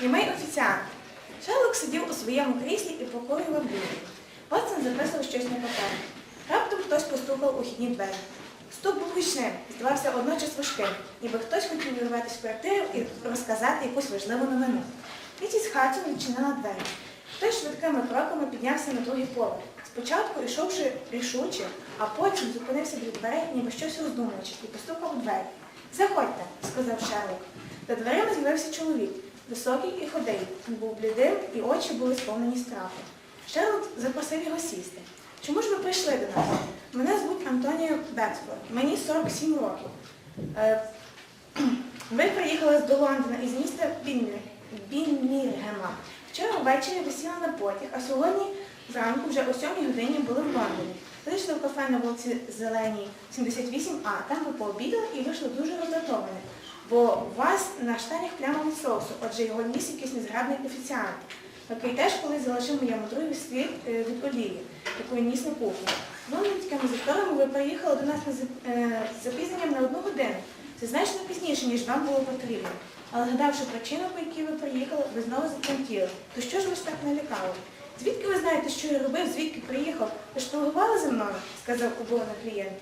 Німий офіціант. Шерлок сидів у своєму кріслі і покоював люди. Ватсон записував щось на папері. Раптом хтось постукав у хідні двері. Стук був гучним, здавався одночас важким, ніби хтось хотів вирватися в квартиру і розказати якусь важливу новину. Місіс Хадсон відчинила двері. Хтось швидкими кроками піднявся на другий поверх. Спочатку йшовши рішуче, а потім зупинився біля дверей, ніби щось роздумуючи, і постукав у двері. Заходьте, сказав Шерлок. За дверима з'явився чоловік, високий і ходий. Він був блідим, і очі були сповнені страху. Шерлок запросив його сісти. Чому ж ви прийшли до нас? Мене звуть Антоніо Бексфорд, мені 47 років. Е, ви приїхали до Лондона із міста Бінмір- Бінміргема. Вчора ввечері ви сіли на потяг, а сьогодні зранку вже о 7 годині були в Лондоні. Вийшли в кафе на вулиці Зеленій 78А, там ви пообідали і вийшли дуже роздратовані. Бо у вас на штанях пляма від соусу, отже його ніс якийсь незграбний офіціант, який теж колись залишив моєму другові слід е, від олії, яку ніс на кухні. Лондонськими заторами ви приїхали до нас е, з запізненням на одну годину. Це значно пізніше, ніж вам було потрібно. Але згадавши причину, по якій ви приїхали, ви знову затремтіли. То що ж вас так налякало? Звідки ви знаєте, що я робив, звідки приїхав? Ви ж торгували за мною, сказав уборний клієнт.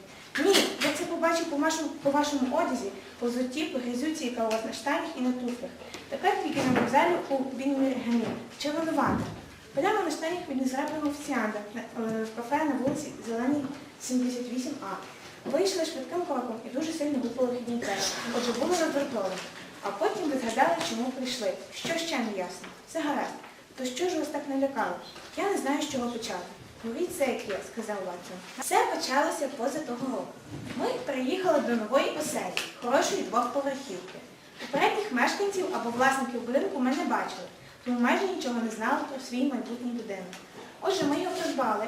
Ні, я це побачив по вашому, по вашому одязі, по взутті, по грязюці, яка у вас на штанях і на туфлях. Тепер тільки на вокзалі у Бінміргемі. Червонувата. Пляма на штанях від незграбного офіціанта е, в кафе на вулиці Зеленій 78А. Вийшли швидким кроком і дуже сильно гупали хідні двері. Отже, були роздратовані. А потім ви згадали, чому прийшли. Що ще не ясно? Все гаразд. То що ж вас так налякало? Я не знаю, з чого почати. Говоріть це, сказав Ватсон. Все почалося поза того року. Ми приїхали до нової оселі, хорошої двохповерхівки. Попередніх мешканців або власників будинку ми не бачили, тому майже нічого не знали про свій майбутній будинок. Отже, ми його придбали,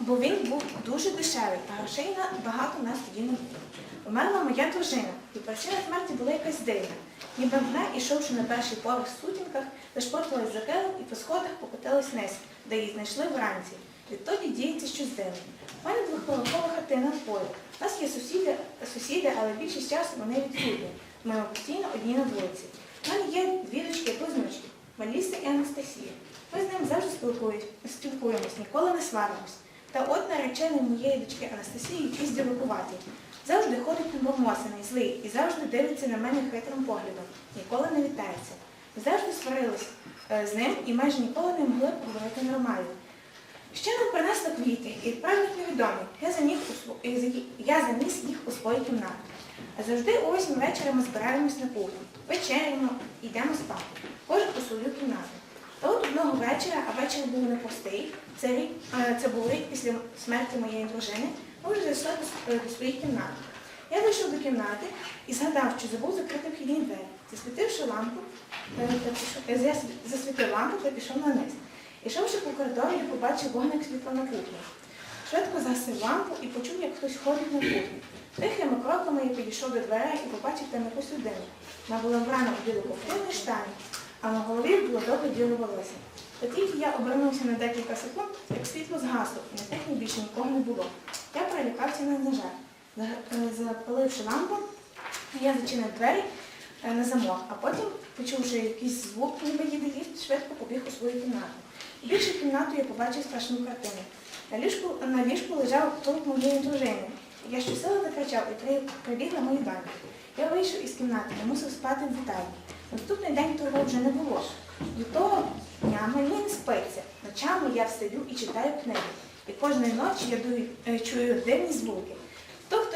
бо він був дуже дешевий, а грошей багато нас тоді не було. Умерла моя дружина, і причина смерті була якась дивна. Ніби вона, ішовши на перший поверх в сутінках, зашпортилась за кером і по сходах покотилась вниз, де її знайшли вранці. Відтоді діється дивне. У мене двохповерхова хатина в полі. У нас є сусіди, сусіди, але більшість часу вони відсутні. Ми постійно одні на вулиці. У мене є дві дочки близнючки, Валіса і Анастасія. Ми з ним завжди спілкуємось, ніколи не сваримось. Та от наречений моєї дочки Анастасії якийсь дивакуватий. Завжди ходить небомосаний, злий і завжди дивиться на мене хитрим поглядом. Ніколи не вітається. Завжди сварились е, з ним і майже ніколи не могли поговорити нормально. Ще нам принесли квіти і відправник невідомий. Я заніс їх у свою кімнату. А завжди о 8 вечора ми збираємось на кухні, вечеряємо, йдемо спати. Кожен у свою кімнату. Та от одного вечора, а вечір був непростий, це, е, це був рік після смерті моєї дружини, ми вже зайшли до, е, своїх кімнат. Я вийшов до кімнати і згадав, що забув закрити вхідні двері. Засвітивши лампу, е, засвітив лампу та пішов на низ. Ішовши по коридору, я побачив вогник світла на кухні. Швидко загасив лампу і почув, як хтось ходить на кухню. Тихими кроками я підійшов до дверей і побачив там якусь людину. Вона була врана у білу штані, а на голові було довге біле волосся. Та тільки я обернувся на декілька секунд, як світло згасло, і на кухні більше нікого не було. Я перелякався на нажар. Е, Запаливши лампу, я зачинив двері на замок, а потім, почувши якийсь звук, ніби їде ліфт, швидко побіг у свою кімнату. Більше кімнату я побачив страшну картину. На ліжку, на ліжку лежав труп моєї дружини. Я щосили закричав і прибіг на мою доньку. Я вийшов із кімнати та мусив спати в вітальні. Наступний день того вже не було. До того дня мені не спиться. Ночами я встаю і читаю книги. І кожної ночі я е, чую дивні звуки.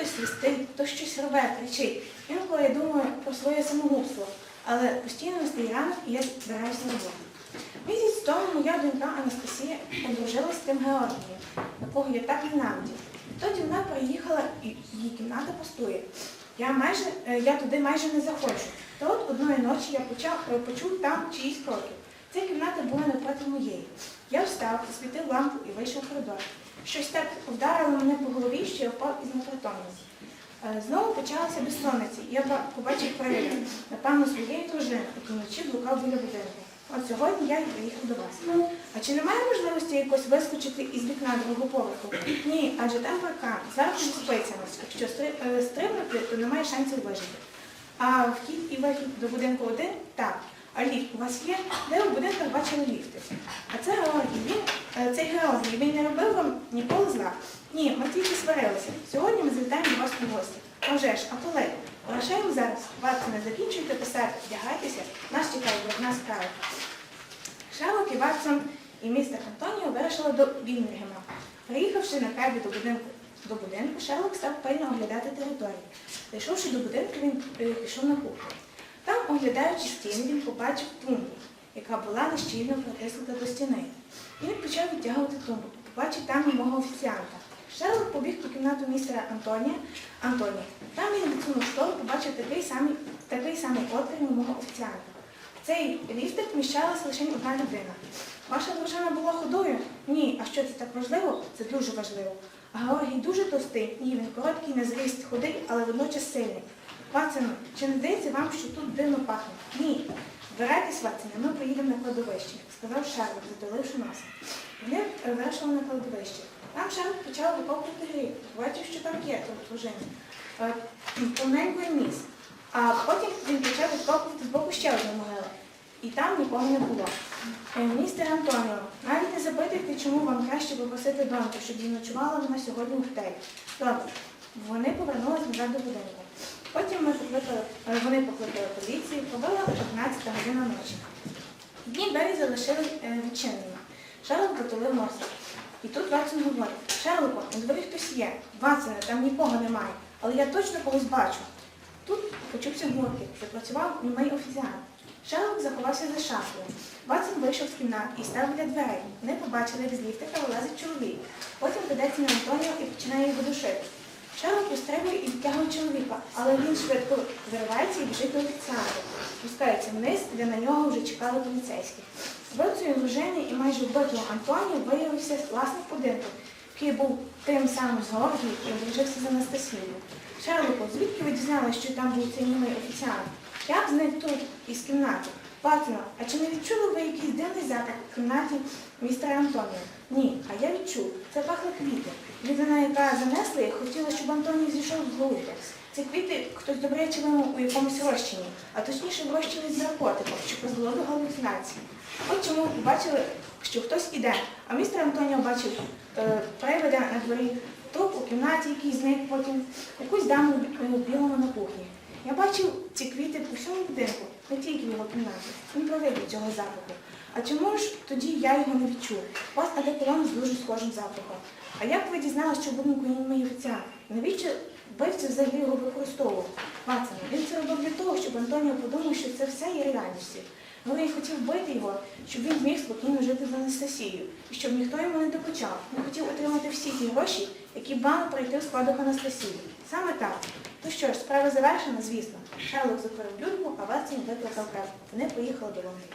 То хтось свистить, то щось рве, кричить. Інколи я думаю про своє самогубство, але постійно настає ранок і я збираюся на роботу. Місяць тому моя донька Анастасія одружилась з тим Георгієм, якого я так ненавидів. Тоді вона приїхала і її кімната пустує. Я майже е, я туди майже не заходжу. Та от одної ночі я почав, е, почув там чиїсь кроки. Ця кімната була напроти моєї. Я встав, освітив лампу і вийшов в коридор. Щось так вдарило мене по голові, що я впав із непритомності. Е, Знову почалася безсонниця, і я побачив привида, напевно, своєї дружини, який вночі блукав біля будинку. От сьогодні я й приїхав до вас. А чи немає можливості якось вискочити із вікна другого поверху? Ні, адже там паркан, зверху зі спицями. Якщо стри- е, стрибнути, то немає шансів вижити. А вхід і вихід до будинку один так. А ліфт у вас є? Де в будинках бачили ліфти? А це Георгій. Він, цей Георгій, він не робив вам ніколи зла. Ні, ми тільки сварилися. Сьогодні ми завітаємо до вас у гості. А ж, а коли? Вирушаємо зараз. Ватсоне, закінчуйте писати, вдягайтеся. Нас чекає одна справа. Шерлок і Ватсон і містер Антоніо вирушили до Вінгема. Приїхавши на кабі до будинку, до будинку, Шерлок став пильно оглядати територію. Зайшовши до будинку, він е, пішов на кухню. Там, оглядаючи стіни, він побачив тумбу, яка була нещільно притиснута до стіни. Він почав відтягувати тумбу, побачив там німого офіціанта. Шерлок побіг по кімнату містера Антонія. Антонія. Там він відсунув стол, побачив такий самий, такий самий отвір німого офіціанта. В цей ліфтик вміщалася лише одна людина. Ваша дружина була худою? Ні. А що це так важливо? Це дуже важливо. А Георгій дуже товстий? Ні, він короткий на зріст, худий, але водночас сильний. Ватсоне, чи не здається вам, що тут дивно пахне? Ні. Збирайтесь, Ватсоне, ми поїдемо на кладовище, сказав Шерлок, затуливши носа. Вони вирушили на кладовище. Там Шерлок почав викопувати гріб, побачив, що там є тут. Е, Повненький ніс. А потім він почав відкопувати з боку ще одну могилу. І там нікого не було. Е, Містер Антоніо, навіть не запитуйте, чому вам краще попросити доньку, щоб ночувала вона сьогодні в готелі. Добре. Вони повернулися назад до будинку. Потім ми покликали, е, вони покликали поліцію, побила 11 година ночі. Дні двері залишили е, відчиненими. Шерлок потулив носа. І тут Ватсон говорить, Шерлоку, на дворі хтось є. Ватсоне, там нікого немає. Але я точно когось бачу. Тут почувся гуркіт, запрацював німий офіціант. Шерлок заховався за шафою. Ватсон вийшов з кімнати і став біля дверей. Вони побачили, як з ліфтика вилазить чоловік. Потім ведеться на Антоніо і починає його душити. Шерлок устрибує і відтягує чоловіка, але він швидко виривається і біжить до офіціанта. Спускається вниз, де на нього вже чекали поліцейські. Вбивцею дружини і майже вбитого Антоніо виявився власник будинку, який був тим самим з Георгії і одружився з Анастасією. Шерлоку, звідки ви дізналися, що там був цей німий офіціант? Як зник тут із кімнати? Патино, а чи не відчули ви якийсь дивний запах в кімнаті містера Антоніо? Ні, а я відчув. Це пахли квіти. Людина, яка занесла їх, хотіла, щоб Антоній зійшов з глузду. Ці квіти хтось добряче вимив у якомусь розчині, а точніше в розчині з наркотиком, що призвело до галюцинації. От чому побачили, що хтось іде, а містер Антоніо бачив е, привида на дворі, труп у кімнаті, який зник потім, якусь даму в білому на кухні. Я бачив ці квіти по всьому будинку, не тільки в його кімнаті. Він провидів цього запаху. А чому ж тоді я його не відчув? У вас одеколон з дуже схожим запахом. А як ви дізналися, що в будинку є мій офіціант? Навіщо вбивця взагалі його використовував? Ватсоне, він це робив для того, щоб Антоніо подумав, що це все є реальністю. Герой хотів вбити його, щоб він зміг спокійно жити з Анастасією, і щоб ніхто йому не допочав. Він хотів отримати всі ті гроші, які мали пройти в складах Анастасії. Саме так. Ну що ж, справа завершена, звісно. Шерлок закрив люльку, а Ватсон викликав крав. Вони поїхали до Лондона.